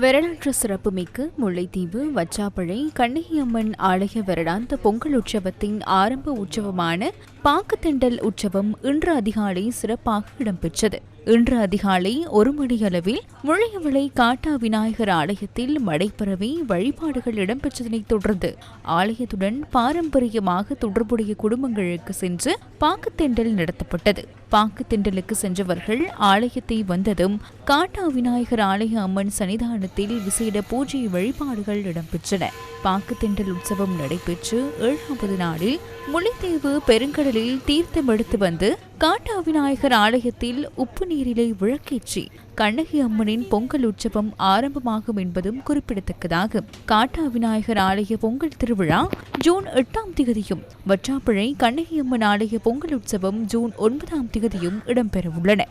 வரலாற்று சிறப்புமிக்க முல்லைத்தீவு வச்சாப்பழை கண்ணகியம்மன் ஆலய வருடாந்த பொங்கல் உற்சவத்தின் ஆரம்ப உற்சவமான பாக்குத்தெண்டல் உற்சவம் இன்று அதிகாலை சிறப்பாக இடம்பெற்றது. இன்று அதிகாலை ஒரு மணியளவில் முழையவளை காட்டா விநாயகர் ஆலயத்தில் மடைப்பரவி வழிபாடுகள் இடம்பெற்றதனைத் தொடர்ந்து ஆலயத்துடன் பாரம்பரியமாக தொடர்புடைய குடும்பங்களுக்கு சென்று பாக்குத்தெண்டல் நடத்தப்பட்டது. பாக்குத்தெண்டலுக்கு சென்றவர்கள் ஆலயத்தை வந்ததும் காட்டா விநாயகர் ஆலய அம்மன் சன்னிதானத்தில் விசேட பூஜை வழிபாடுகள் இடம்பெற்றன. திண்டல் உற்சவம் நடைபெற்று ஏழாவது நாளில் முல்லைத்தீவு பெருங்கடலில் தீர்த்தம் எடுத்து வந்து காட்டா விநாயகர் ஆலயத்தில் உப்பு நீரிலே விளக்கேற்றி கண்ணகி அம்மனின் பொங்கல் உற்சவம் ஆரம்பமாகும் என்பதும் குறிப்பிடத்தக்கதாகும் காட்டா விநாயகர் ஆலய பொங்கல் திருவிழா ஜூன் எட்டாம் திகதியும் வற்றாப்பிழை கண்ணகி அம்மன் ஆலய பொங்கல் உற்சவம் ஜூன் ஒன்பதாம் திகதியும் இடம்பெறவுள்ளன.